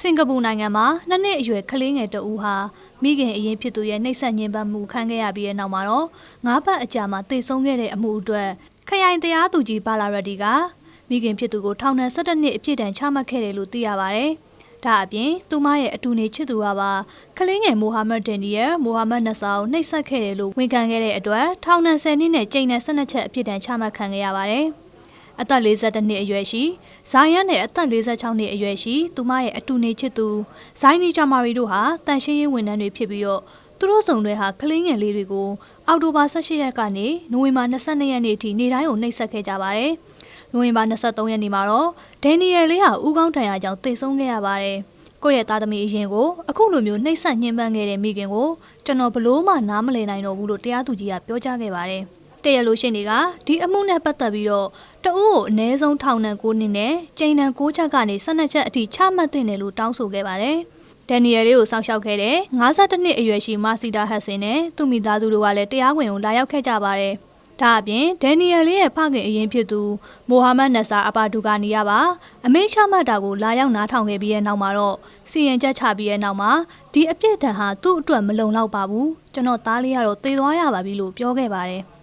စင်ကာပူနိုင်ငံမှာနှစ်နှစ်အရွယ်ကလေးငယ်တဦးဟာမိခင်အရင်ဖြစ်သူရဲ့နှိပ်စက်ညှဉ်းပန်းမှုခံခဲ့ရပြီးတဲ့နောက်မှာတော့ငါးပတ်အကြာမှာတေဆုံးခဲ့တဲ့အမှုအတွက်ခရိုင်တရားသူကြီးပါလာရတီကမိခင်ဖြစ်သူကိုထောင်ဒဏ်17နှစ်အပြစ်ဒဏ်ချမှတ်ခဲ့တယ်လို့သိရပါတယ်။ဒါအပြင်သူမရဲ့အတူနေချစ်သူကပါကလေးငယ်မိုဟာမက်ဒန်နီယယ်မိုဟာမက်နဆာကိုနှိပ်စက်ခဲ့တယ်လို့ဝန်ခံခဲ့တဲ့အတွက်ထောင်ဒဏ်10နှစ်နဲ့ကြိမ်နဲ့12ချက်အပြစ်ဒဏ်ချမှတ်ခံခဲ့ရပါတယ်။ အသက်52နှစ်အရွယ်ရှိဇိုင်းရန်နဲ့အသက်46နှစ်အရွယ်ရှိသူမရဲ့အတူနေချစ်သူဇိုင်းနီဂျာမာရီတို့ဟာတန်ရှင်းရေးဝန်ထမ်းတွေဖြစ်ပြီးတော့သူတို့စုံတွေဟာကလေးငယ်လေးတွေကိုအောက်တိုဘာ18ရက်ကနေနိုဝင်ဘာ22ရက်နေ့အထိနေ့တိုင်းကိုနှိပ်စက်ခဲ့ကြပါတယ်။နိုဝင်ဘာ23ရက်နေ့မှာတော့ဒန်နီယယ်လေးဟာဦးခေါင်းတန်ရာကြောင့်တိတ်ဆုံးခဲ့ရပါတယ်။ကိုယ့်ရဲ့သားသမီးအရင်ကိုအခုလိုမျိုးနှိပ်စက်ညှဉ်းပန်းခဲ့တဲ့မိခင်ကိုကျွန်တော်ဘလို့မှနားမလည်နိုင်တော့ဘူးလို့တရားသူကြီးကပြောကြားခဲ့ပါတယ်။ တရလို့ရှင်တွေကဒီအမှုနဲ့ပတ်သက်ပြီးတော့တအုပ်ကိုအ ਨੇ ဆုံးထောင်ဒဏ်9နှစ်နဲ့ကျိန်ဒဏ်6ချက်ကနေ12ချက်အထိချမှတ်သင့်တယ်လို့တောင်းဆိုခဲ့ပါတယ်။ဒန်နီယယ်လေးကိုစောင့်ရှောက်ခဲ့တဲ့52နှစ်အရွယ်ရှိမာစီတာဟတ်ဆင်နဲ့သူ့မိသားစုတို့ကလည်းတရားဝင်ကိုလာရောက်ခဲ့ကြပါတယ်။ဒါအပြင်ဒန်နီယယ်လေးရဲ့ဖခင်အရင်ဖြစ်သူမိုဟာမက်နဆာအပါဒူကာနီယာပါအမိန့်ချမှတ်တာကိုလာရောက်နားထောင်ခဲ့ပြီးတဲ့နောက်မှာတော့စီရင်ချက်ချပြီးတဲ့နောက်မှာဒီအပြစ်ဒဏ်ဟာသူ့အတွက်မလုံလောက်ပါဘူးကျွန်တော်သားလေးကတော့သေသွားရပါပြီလို့ပြောခဲ့ပါတယ်။